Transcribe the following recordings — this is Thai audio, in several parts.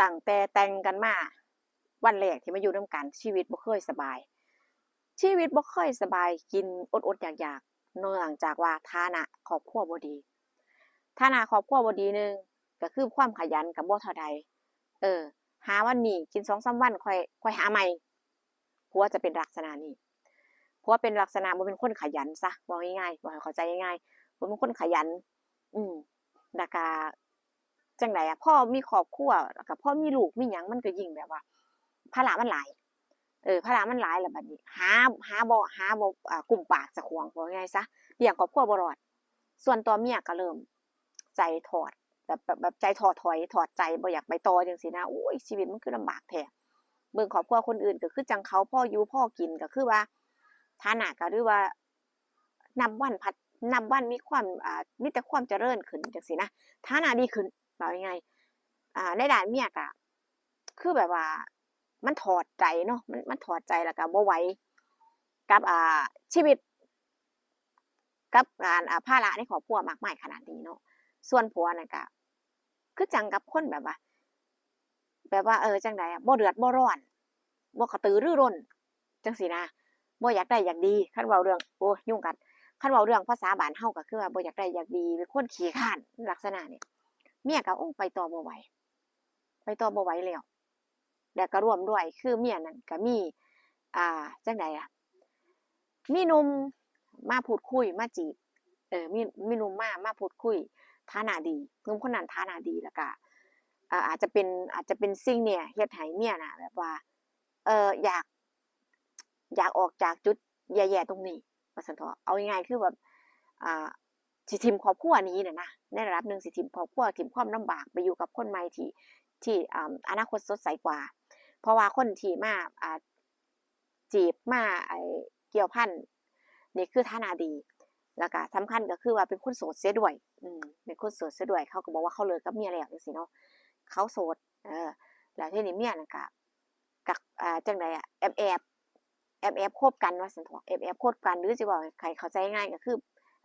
ตั้งแต่แต่งกันมาวันแรกที่มาอยู่นํกันชีวิตบ่เคยสบาย ชีวิตบ่เคยสบายกินอดๆอยากๆเนื่องจากว่าฐานะครอบครัวบ่ดีฐานะครอบครัวบ่ดีหนึ่งก็คือความขยันก็บ่เท่าใดเออ หาวันนี้กิน2-3วันค่อยค่อยหาใหม่ผัวจะเป็นลักษณะนี้ผัวเป็นลักษณะบ่เป็นคนขยันซะเว้าง่ายๆเว้าให้เข้าใจง่ายๆบ่เป็นคนขยัน อืมแล้วก็ จังใดอะพ่อมีครอบครัวแล้วก็พอมีลูกมีหยังมันก็ยิ่งแบบว่าภาระมันหลายเออภาระมันหลายแล้วบัดนี้ หาหาบ่หาบ่อ่ากุมปากเจ้าของว่าง่ายๆซะเลี้ยงครอบครัวบ่รอด ส่วนตัวเมียก็เริ่ม ใจถอดแบบแบบใจถอดถอยถอดใจบ่อยากไปต่อจังซี้นะโอ้ยชีวิตมันคือลำบากแท้เบิ่งครอบครัวคนอื่นก็คือจังเขาพ่ออยู่พอกินก็คือว่าฐานะก็หรือว่านับวันพัดนับวันมีความอ่ามีแต่ความเจริญขึ้นจังซี้นะฐานะดีขึ้น ว่าง่ายๆอ่า ในด้านเมียก็คือแบบว่า มันถอดใจเนาะมันมันถอดใจแล้วก็บ่ไหวกับ อ่า ชีวิต กับการอ่าภาระในครอบครัวมากมายขนาดนี้เนาะส่วนผัวนั่นก็คือจังกับคนแบบว่า แบบว่าเออจังใดอะบ่เดือดบ่ร้อนบ่กระตือรือร้นจังซี้นะบ่อยากได้อยากดีคันเว้าเรื่องโอ้ยุ่งกันคันเว้าเรื่องภาษาบ้านเฮาก็คือว่าบ่อยากได้อยากดีเป็นคนขี้คร้านลักษณะเนี้ เมียก็โอ้ไปต่อบ่ไหวไปต่อบ่ไหวแล้วแล้วก็ร่วมด้วยคือเมียนั่นก็มี อ่าจังใดอะมีนุ่มมาพูดคุยมาจีบ เออมีมีนุ่มมามาพูดคุยฐานะดีนุ่มคนนั้นฐานะดีแล้วก็อ่าอาจจะเป็นอาจจะเป็นสิ่งเนี่ยเฮ็ดให้เมียน่ะ แบบว่า เอออยาก อยากออกจากจุดแย่ๆตรงนี้ว่าซั่นเถาะเอาง่ายๆคือแบบ อ่า สิทิมครอบครัวนี้น่ะนะในระดับหนึ่งสิทิมครอบครัวทิมความลำบากไปอยู่กับคนใหม่ที่ที่อนาคตสดใสกว่า เพราะว่าคนที่มาจีบมาไอเกี่ยวพันนี่คือฐานะดีแล้วก็สำคัญก็คือว่าเป็นคนโสดเสียด้วย อืมเป็นคนโสดเสียด้วย เขาก็บอกว่าเขาเลิกกับเมียแล้วจังซี่เนาะเขาโสด เออ แล้วที่นี้เมียนั่นก็กักอ่าจังไดอะแอบแอบแอบแอบคบกันว่าซั่นเถาะแอบแอบคบกันหรือสิเว้าให้ใครเข้าใจง่ายก็คือ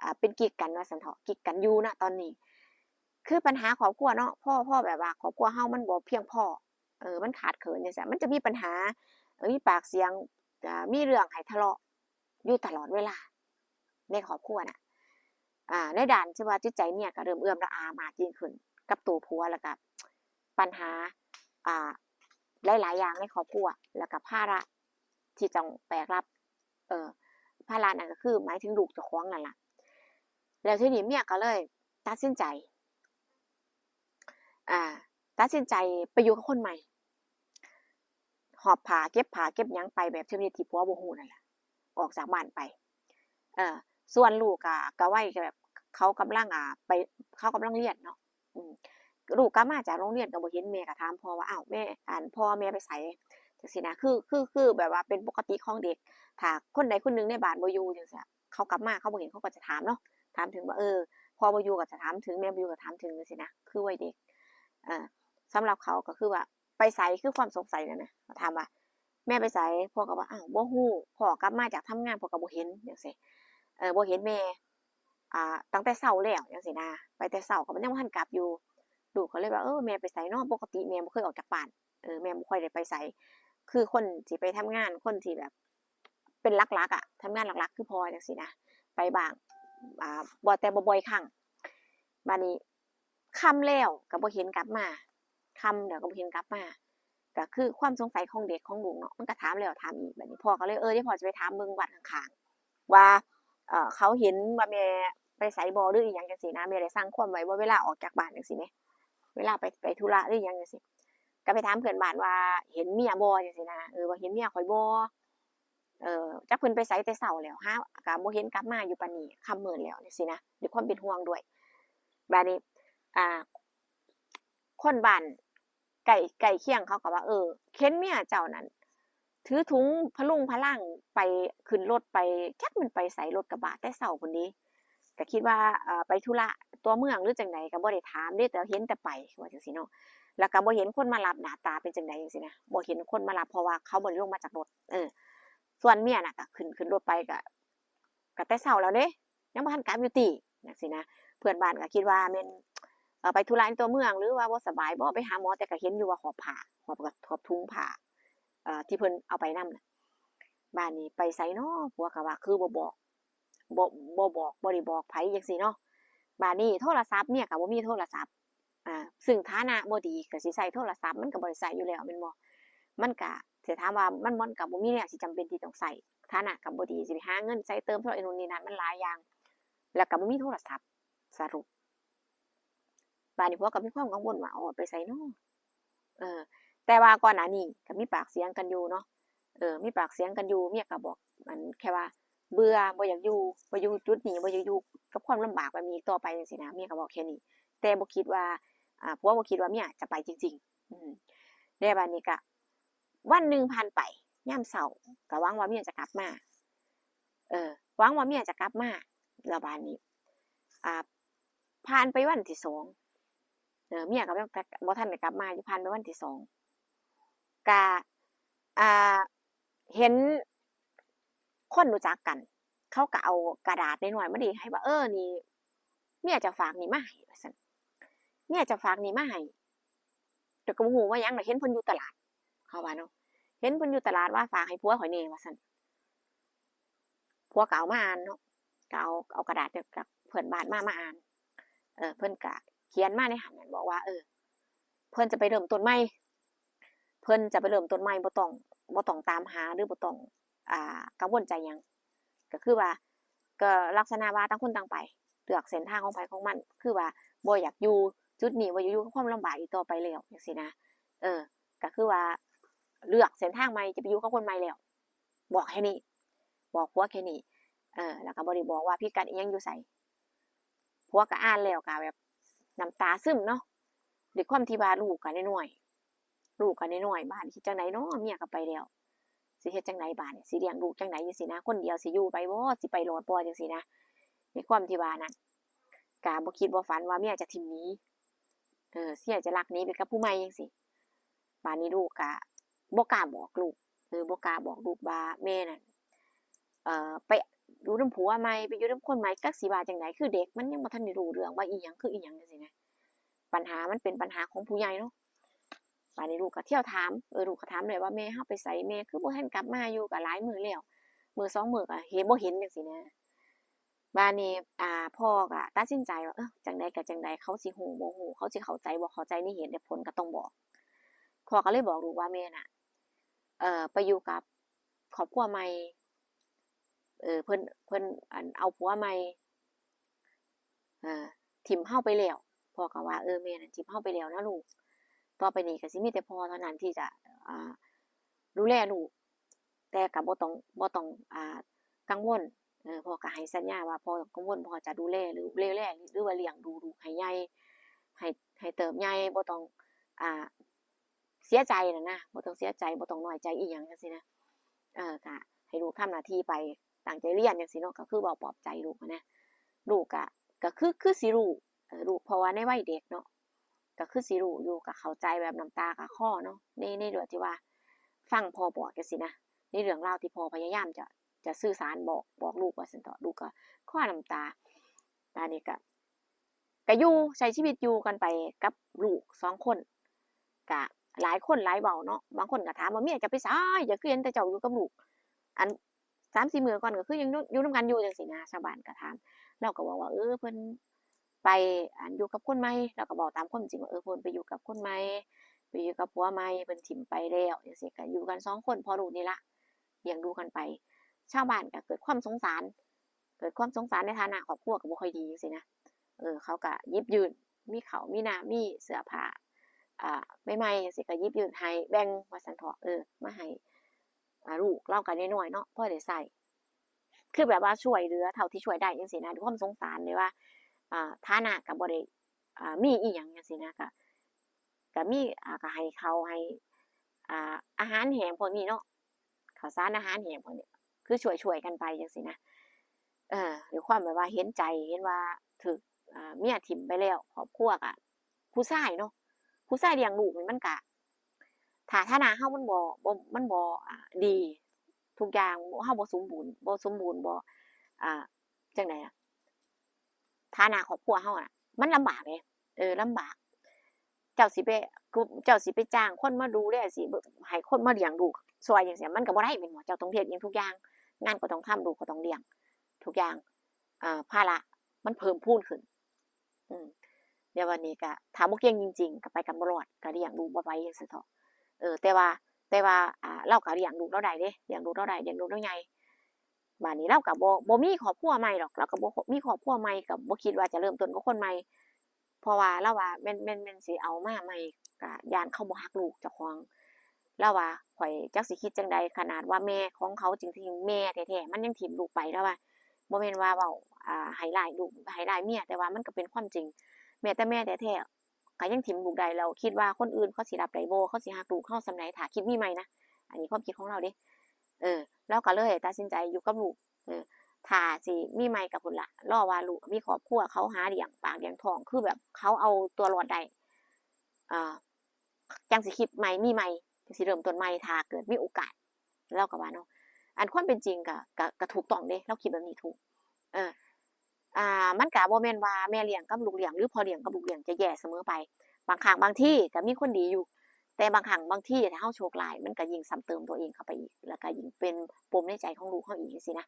อ่าเป็นกิ๊กกันว่าซั่นเถาะกิ๊กกันอยู่ณตอนนี้ คือปัญหาครอบครัวเนาะพ่อพ่อแบบว่าครอบครัวเฮามันบ่เพียงพอเออมันขาดเขินจังซี้มันจะมีปัญหาเออมีปากเสียงมีเรื่องให้ทะเลาะอยู่ตลอดเวลาในครอบครัวน่ะอ่าในด้านที่ว่าจิตใจเมียก็เริ่มเอื่อมระอามากยิ่งขึ้น กับตัวผัวแล้วก็ปัญหาอ่าหลายๆอย่างในครอบครัวแล้วก็ภาระที่ต้องแบกรับ เออภาระนั่นก็คือหมายถึงลูกเจ้าของนั่นแหละ แล้วทีนี้เมียก็เลย ตัดสินใจ อ่า ตัดสินใจไปอยู่กับคนใหม่ หอบผ้าเก็บผ้าเก็บยังไปแบบชนิดที่ผัวบ่ฮู้นั่นแหละออกจากบ้านไป เออส่วนลูกก็ก็วัยก็แบบเขากำลังอ่าไปเขากำลังเรียนเนาะอืลูกกลับมาจากโรงเรียนก็บ่เห็นแม่ก็ถามพ่อว่าอ้าวแม่อั่นพ่อแม่ไปไสจังซี้นะคือคือคือแบบว่าเป็นปกติของเด็กถ้าคนใดคนหนึ่งในบ้านบ่อยู่จังซี้เขากลับมาเขาบ่เห็นเขาก็จะถามเนาะ ถามถึงว่าเออพ่อบ่อยู่ก็จะถามถึงแม่บ่อยู่ก็ถามถึงจังซี้นะคือวัยเด็กเออสำหรับเขาก็คือว่าไปไสคือความสงสัยนั่นะเขาถามว่า แม่ไปไสพ่อก็ว่าอ้าวบ่ฮู้พ่อกลับมาจากทำงานพ่อก็บ่เห็นจังซี้เออบ่เห็นแม่อ่าตั้งแต่เช้าแล้วจังซี้นะไปแต่เช้าก็มันยังบ่ทันกลับอยู่ลูกก็เลยว่าเออแม่ไปไสเนาะปกติแม่บ่เคยออกจากบ้านเออแม่บ่ค่อยได้ไปไสคือคนที่ไปทำงานคนที่แบบ เป็นหลักๆอะทำงานหลักๆ คือพ่อจังซี้นะไปบ้าง อ่าบ่แต่บ่บ่อยครั้งบัดนี้ค่ำแล้วก็บ่เห็นกลับมาค่ำแล้วก็บ่เห็นกลับมาก็คือความสงสัยของเด็กของลูกเนาะมันก็ถามแล้วถามอีกบัดนี้พ่อก็เลยเออเดี๋ยวพ่อจะไปถามเบิ่งบ้านข้างๆว่าเออเขาเห็นว่าแม่ไปไสบ่หรืออิหยังจังซี้นะแม่ได้สั่งความไว้บ่าเวลาออกจากบ้านจังซี้แหมเวลาไปไปธุระหรืออิหยังจังซี้ก็ไปถามเพื่อนบ้านว่าเห็นเมียบ่จังซี้นะเออว่าเห็นเมียข้อยบ่ เออจักเพิ่นไปไสแต่เช้าแล้วหาก็บ่เห็นกลับมาอยู่ปานนี้ค่ำมืดแล้วจังซี้นะด้วยความเป็นห่วงด้วยบัดนี้อ่าคนบ้านใกล้ใกล้เคียงเขาก็ว่า เออเห็นเมียเจ้านั่นถือถุงพะรุงพะรังไปขึ้นรถไปจักมันไปไสรถกระบะแต่เช้าพู้นเดะก็คิดว่าอ่าไปธุระตัวเมืองหรือจั่งใดก็บ่ได้ถามเดะแต่เห็นแต่ไปว่าจังซี้เนาะแล้วก็บ่เห็นคนมารับหน้าตาเป็นจังใดจังซี้นะบ่เห็นคนมารับเพราะว่าเขาบ่ได้ลงมาจากรถเออ ส่วนเมียน่ะก็ขึ้นขึ้นรถไปก็ก็แต่เช้าแล้วเดะยังบ่ทันกลับอยู่ติจังซี้นะเพื่อนบ้านก็คิดว่าแม่นเอ่อไปธุระในตัวเมืองหรือว่าบ่สบายบ่ไปหาหมอแต่ก็เห็นอยู่ว่าหอบผ้าหอบกับหอบถุงผ้าเอ่อที่เพิ่นเอาไปนำน่ะบ้านนี้ไปไสน้อผัวก็ว่าคือบ่บอกบ่บ่บอกบ่ได้บอกไผจังซี่เนาะบ้านนี้โทรศัพท์เมียก็บ่มีโทรศัพท์อ่าซึ่งฐานะบ่ดีก็สิใช้โทรศัพท์มันก็บ่ได้ใช้อยู่แล้วแม่นบ่มันก็ สิถามว่ามันมันก็บ่มีแนวที่จำเป็นที่ต้องใช้ฐานะก็บ่ดีสิไปหาเงินใช้เติมเท่าไอ้นู่นนี่นั่นมันหลายอย่าง แล้วก็บ่มีโทรศัพท์สรุปบ้านนี้ผัวก็มีความกังวลว่าอ๋อไปไสน้อเออ แต่ว่าก่อนหน้านี้ก็มีปากเสียงกันอยู่เนาะเออมีปากเสียงกันอยู่เมียก็บอก มันแค่ว่า เบื่อบ่อยากอยู่บ่อยู่จุดนี้บ่อยากอยู่กับความลำบากแบบนี้ต่อไปจังซี่นะเมียก็บอกแค่นี้ แต่บ่คิดว่าอ่าผัวบ่คิดว่าเมียจะไปจริง ๆ อืมแล้บัดนี้ก็ วันหนึ่งผ่านไปยามเช้าก็หวังว่าเมียจะกลับมา เออหวังว่าเมียจะกลับมาแล้วบัดนี้ อ่า ผ่านไปวันที่สองเออเมียก็บ่บ่ทันได้กลับมาอยู่ผ่านไปวันที่สองก็อ่า เห็นคนรู้จักกัน เขาก็เอากระดาษน้อยมาดีให้ว่าเออนี่เมียจะฝากนี่มาให้ว่าซั่นเมียจะฝากนี่มาให้แต่ก็บ่ฮู้ว่ายังน่เห็นเพิ่นอยู่ตลาด เขาว่าเนาะเห็นเพิ่นอยู่ตลาดว่าฝากให้ผัวข่อยแหน่ว่าซั่นผัวเก็เอามาอ่านเนาะเก็เอาเอากระดาษจากเพื่อนบ้านมามาอ่าน เออ เพิ่นก็เขียนมาในหันนั่นบอกว่า เออ เพิ่นจะไปเริ่มต้นใหม่เพิ่นจะไปเริ่มต้นใหม่บ่ต้องบ่ต้องตามหาหรือบ่ต้องอ่ากังวลใจยังก็คือว่า ก็ลักษณะว่าต่างคนต่างไปเลือกเส้นทางของไผของมัน คือว่าบ่อยากอยู่จุดนี้บ่อยากอยู่กับความลำบากอีกต่อไปแล้วจังซี่นะเออ ก็คือว่า เลือกเส้นทางใหม่จะไปอยู่กับคนใหม่แล้ว บอกแค่นี้ บอกผัวแค่นี้เออแล้วก็บ่ได้บอกว่าพิกัดยังอยู่ไสผัวกก็อ่านแล้วก็แบบน้ำตาซึมเนาะด้วยความที่ว่าลูกก็น้อยลูกก็น้อยบ้านคิดจังไดเนาะเมียก็ไปแล้วสิเฮ็ดจังไดบ้านสิเลี้ยงลูกจังไดจังซี่นะ คนเดียวสิอยู่ไปบ่สิไปรอดบ่จังซี่นะในความที่ว่านั้นก็บ่คิดบ่ฝันว่าเมียจะทิมนี้เออเสียจะรักนี้ไปกับผู้ใหม่จังซี่บ้านนี้ลูกก็ บ่กล้าบอกลูกเออบ่กล้าบอกลูกว่าแม่นั่นเอ่อไปอยู่นำผัวใหมไปอยู่นำคนใหม่จักสิว่าจังไดคือเด็กมันยังบ่ทันได้รู้เรื่องว่าอิหยังคืออิหยังจังซี่นะปัญหามันเป็นปัญหาของผู้ใหญ่เนาะบ้านนี้ลูกก็เที่ยวถามเออลูกก็ถามเลยว่าแม่เฮาไปไสแม่คือบ่ทันกลับมาอยู่ก็หลายมื้อแล้วมื้อสองมื้อก็เห็นบ่เห็นจังซี่นะบ้านนี้อ่าพ่อก็ตัดสินใจว่าเออจังใดก็จังใดเขาสิฮู้บ่ฮู้เขาสิเข้าใจบ่เข้าใจในเหตุและผลก็ต้องบอกพ่อก็เลยบอกลูกว่าแม่น่ะ เอ่อไปอยู่กับครอบครัวใหม่เออเพิ่นเพิ่นอันเอาผัวใหม่เอ่อถิ้มเฮาไปแล้วพ่อก็ว่าเออแม่น่ะถิ้มเฮาไปแล้วนะลูกต่อไปนี้ก็สิมีแต่พ่อเท่านั้นที่จะอ่าดูแลลูกแต่ก็บ่ต้องบ่ต้องอ่ากังวลเออพ่อก็ให้สัญญาว่าพ่อกังวลพ่อจะดูแลหรือดูแลหรือว่าเลี้ยงดูลูกให้ใหญ่ให้ให้เติบใหญ่บ่ต้องอ่า เสียใจนะนะบ่ต้องเสียใจบ่ต้องน้อยใจอิหยังจังซี่นะเออก็ให้ลูกทำหน้าที่ไปตั้งใจเรียนจังซี่เนาะก็คือเว้าปลอบใจลูกนะลูกก็ก็คือคือสิรู้เออลูกเพราะว่าในวัยเด็กเนาะก็คือสิรู้อยู่ก็เข้าใจแบบน้ำตาก็คลอเนาะในในเรื่องที่ว่าฟังพ่อบอกจังซี่นะในเรื่องราวที่พ่อพยายามจะจะสื่อสารบอกบอกลูกว่าซั่นเถาะลูกก็คลอน้ำตาอันนี้ก็ก็อยู่ใช้ชีวิตอยู่กันไปกับลูกสองคนก็ หลายคนหลายเว้าเนาะบางคนก็ถามว่าเมียจะไปไสอย่าคือเห็นแต่เจ้าอยู่กับลูกอัน3-4มื้อก่อนก็คือยังอยู่อยู่นำกันอยู่จังซี่นะชาวบ้านก็ถามเราก็บอกว่าเออเพิ่นไปอันอยู่กับคนใหม่เราก็บอกตามความจริงว่าเออเพิ่นไปอยู่กับคนใหม่ไปอยู่กับผัวใหม่เพิ่นถิ้มไปแล้วจังซี่ก็อยู่กันสองคนพอลูกนี่ละเลี้ยงดูกันไป ชาวบ้านก็เกิดความสงสาร เกิดความสงสารในฐานะครอบครัวก็บ่ค่อยดีจังซี่นะเออเขาก็ยิบยืนมีเขามีน้ำมีเสื้อผ้า อ่าใหม่เสียก็ยิบยืนให้แบ่งว่าซั่นเถาะเออมาให้ลูกเราก็น้อยๆเนาะพ่อได้ใช้คือแบบว่าช่วยเหลือเท่าที่ช่วยได้จังซี่นะด้วยความสงสารเลยว่าอ่าฐานะก็บ่ได้อ่ามีอิหยังจังซี่นะก็ก็มีอ่าก็ให้เขาให้อ่าอาหารแห้งพวกนี้เนาะข้าวสารอาหารแห้งพวกนี้คือช่วยๆกันไปจังซี่นะเออด้วยความแบบว่าเห็นใจเห็นว่าถูกอ่าเมียถิ้มไปแล้วครอบครัวก็ผู้ชายเนาะ ผู้ชายเลี้ยงลูกมันก็ถ้าฐานะเรามันบ่บ่มันบ่อดี ทุกอย่างเราบ่สมบูรณ์บ่สมบูรณ์บ่อ่าจังใดอะฐานะครอบครัวเราอะ มันลำบากเดะเออลำบาก เจ้าสิไปกูเจ้าสิไปจ้างคนมาดูแลสิให้คนมาเลี้ยงลูกซอยจังซี่มันก็บ่ได้แม่นบ่เจ้าต้องเฮ็ดเองทุกอย่าง งานก็ต้องทำลูกก็ต้องเลี้ยง ทุกอย่างอ่าภาระมันเพิ่มพูนขึ้น อืม เดี๋ยววันนี้ก็ถามบ่เก่งจริงๆก็ไปกันบ่รอดก็เลี้ยงลูกบ่ไหวจังซี่เถาะเออ แต่ว่าแต่ว่าอ่าเราก็เลี้ยงลูกเราได้เด้เลี้ยงลูกเราได้เลี้ยงลูกเราใหญ่บัดนี้เราก็บ่บ่มีครอบครัวใหม่ดอกเราก็บ่มีครอบครัวใหม่ก็บ่คิดว่าจะเริ่มต้นกับคนใหม่เพราะว่าเราว่าแม่นแม่นแม่นสิเอามาใหม่ก็ยานเข้าบ่ฮักลูกเจ้าของเราว่าข่อยจักสิคิดจังใดขนาดว่าแม่ของเขาจริงๆแม่แท้ๆมันยังถิ้มลูกไปแล้วว่าบ่แม่นว่าเว้าอ่าให้ร้ายลูกให้ร้ายเมียแต่ว่ามันก็เป็นความจริง แม้แต่แม่แต่แท้ก็ยังถิ้มลูกได้แล้วคิดว่าคนอื่นเขาสิรับได้บ่เขาสิฮักลูกเราส่ำใดถ้าคิดมีใหม่นะอันนี้ความคิดของเราเด้เออเราก็เลยตัดสินใจอยู่กับลูกเออถ้าสิมีใหม่ก็พุ่นล่ะรอว่าลูกมีครอบครัวเขาหาเลี้ยงปากเลี้ยงทองคือแบบเขาเอาตัวรอดได้อ่าจังสิคิดใหม่มีใหม่สิเริ่มต้นใหม่ถ้าเกิดมีโอกาสเราก็ว่าเนาะอันความเป็นจริงก็ก็ก็ถูกต้องเด้เราคิดแบบนี้ถูก เออ อ่ามันก็บ่แม่นว่าแม่เลี้ยงกับลูกเลี้ยงหรือพ่อเลี้ยงกับลูกเลี้ยงจะแย่เสมอไป บางครั้งบางที่ก็มีคนดีอยู่ แต่บางครั้งบางที่ถ้าเฮาโชคร้ายมันก็ยิ่งซ้ำเติมตัวเองเข้าไปอีก แล้วก็ยิ่งเป็นปมในใจของลูกเฮาอีกจังซี่นะ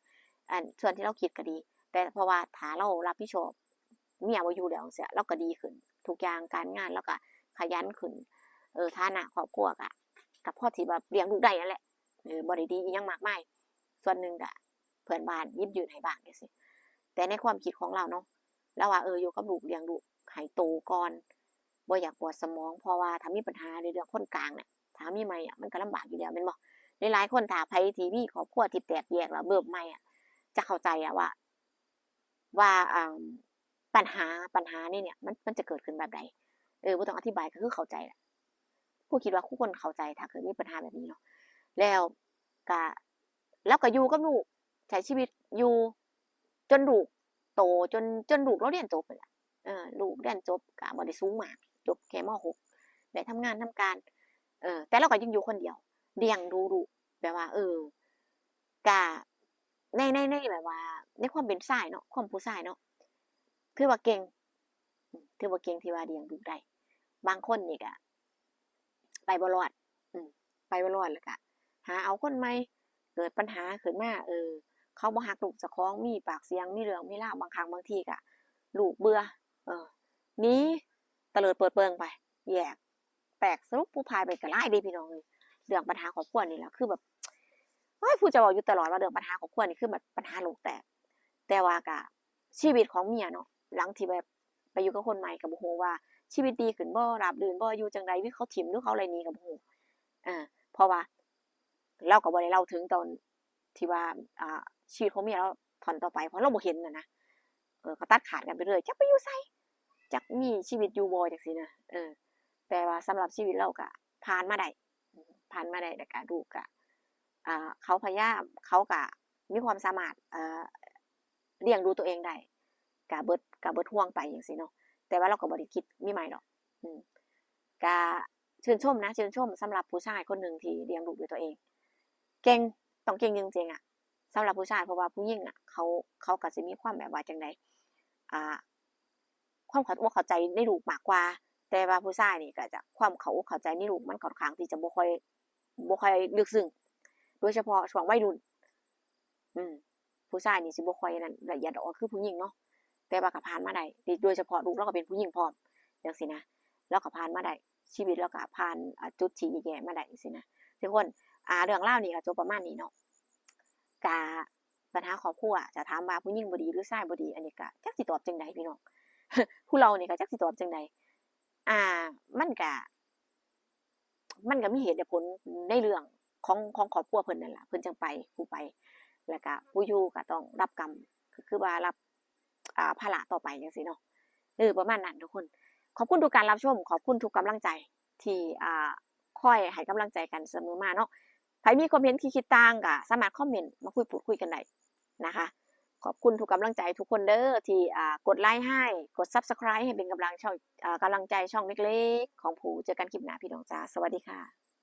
อันส่วนที่เราคิดก็ดี แต่เพราะว่าถ้าเรารับผิดชอบเมียบ่อยู่แล้วจั่งซี้เราก็ดีขึ้น ทุกอย่างการงานเราก็ขยันขึ้นเออฐานะครอบครัวก็ก็พอที่แบบเลี้ยงลูกได้นั่นแหละเออบ่ได้ดีอิหยังมากมายส่วนหนึ่งก็เพื่อนบ้านยิบยืนให้บ้างจังซี่ แต่ในความคิดของเราเนาะเราว่าเอออยู่กับลูกเลี้ยงลูกให้โตก่อนบ่อยากปวดสมองเพราะว่าถ้ามีปัญหาในเรื่องคนกลางเนี่ยถ้ามีใหม่อะมันก็ลำบากอยู่แล้วแม่นบ่หลายๆคนถ้าไผที่มีครอบครัวที่แตกแยกแล้วเบิ่มใหม่อะจะเข้าใจอะว่าว่าอ่าปัญหาปัญหานี่เนี่ย มันมันจะเกิดขึ้นแบบใดเออบ่ต้องอธิบายก็คือเข้าใจแหละผู้คิดว่าทุกคนเข้าใจถ้าเกิดมีปัญหาแบบนี้เนาะแล้วก็แล้วก็อยู่กับลูกใช้ชีวิตอยู่ จนลูกโตจนจนลูกเราเรียนจบนั่นแหละเออลูกเรียนจบก็บ่ได้สูงมากจบแค่ม .6 ได้ทำงานทำการเออแต่เราก็ยังอยู่คนเดียวเลี้ยงดูลูกแบบว่า เออก็ในในในแบบว่า ในความเป็นชายเนาะความผู้ชายเนาะถือว่าเก่งถือว่าเก่งที่ว่าเลี้ยงลูได้บางคนนี่ก็ไปบรอด อืม ไปบรอดแล้วก็หาเอาคนใหม่เกิดปัญหาขึ้นมาเออ เขาบ่ฮักลูกเจ้าของมีปากเสียงมีเรื่องมีราบางครั้งบางทีก็ลูกเบื่อเออหนีเตลิดเปิดเปิงไป แยกแตกสรุปผู้พายไปก็หลายเด้พี่น้องเอ้ยเรื่องปัญหาครอบครัวนี่แหละคือแบบโอ้ยผู้จะบอกอยู่ตลอดว่าเรื่องปัญหาครอบครัวนี่คือแบบปัญหาโลกแตกแต่ว่าก็ชีวิตของเมียเนาะหลังที่แบบไปอยู่กับคนใหม่ก็บ่ฮู้ว่าชีวิตดีขึ้นบ่ราบรื่นบ่อยู่จังไดหรือเขาถิ้มหรือเขาอะไรนี้ก็บ่ฮู้เออเพราะว่าเราก็บ่ได้เล่าถึงตอนที่ว่าอ่า ชีวิตของเมียเราตอนต่อไปเพราะเราบ่เห็นน่ะนะเออก็ตัดขาดกันไปเรื่อยจักไปอยู่ไสจักมีชีวิตอยู่บ่จังซี่นะเออแต่ว่าสำหรับชีวิตเราก็ผ่านมาได้ผ่านมาได้แล้วก็ลูกก็อ่าเขาพยายามเขาก็มีความสามารถเอ่อเลี้ยงดูตัวเองได้ก็เบิดก็เบิดห่วงไปจังซี่เนาะแต่ว่าเราก็บ่ได้คิดมีใหม่ดอกอืมก็ชื่นชมนะชื่นชมสำหรับผู้ชายคนหนึ่งที่เลี้ยงลูกด้วยตัวเอง เก่งต้องเก่งจริงๆอะ สำหรับผู้ชายเพราะว่าผู้หญิงอะเขาเขาก็สิมีความแบบว่าจังไดอ่าความเข้าอกเข้าใจในลูกมากกว่า แต่ว่าผู้ชายนี่ก็จะความเขาอกเข้าใจในลูกมันค่อนข้างที่จะบ่ค่อยบ่ค่อยลึกซึ้งโดยเฉพาะช่วงวัยรุ่น อืม ผู้ชายนี่สิบ่ค่อยนั่นละเอียดอ่อนคือผู้หญิงเนาะแต่ว่าก็ผ่านมาได้โดยเฉพาะลูกเราก็เป็นผู้หญิงพร้อมจังซี่นะเราก็ผ่านมาได้ชีวิตเราก็ผ่านจุดที่แย่ๆมาได้จังซี่นะทุกคนอ่าเรื่องรานี้ก็จบประมาณนี้เนาะ ก็ปัญหาครอบครัวจะถามว่าผู้หญิงบ่ดีหรือชายบ่ดี อันนี้ก็จักสิตอบจังไดพี่น้องผู้เราเนี่ก็จักสิตอบจังไดอ่า มันก็มันก็มีเหตุและผลในเรื่องของของครอบครัวเพิ่นนั่นแหละเพิ่นจังไปผู้ไป แล้วก็ผู้อยู่ก็ต้องรับกรรมคือว่ารับอ่าภาระต่อไปจังซี่เนาะเออประมาณนั้นทุกคน ขอบคุณทุกการรับชม ขอบคุณทุกกำลังใจ ที่อ่าคอยให้กำลังใจกันเสมอมาเนาะ ใครมีความเห็นที่คิดต่างก็สามารถคอมเมนต์มาคุยพูดคุยกันได้นะคะ ขอบคุณทุกกำลังใจทุกคนเด้อที่กดไลค์ให้ กด Subscribe ให้เป็นกำลังช่องกำลังใจช่องเล็กๆ ของผูเจอกันคลิปหน้าพี่ดองจ้าสวัสดีค่ะ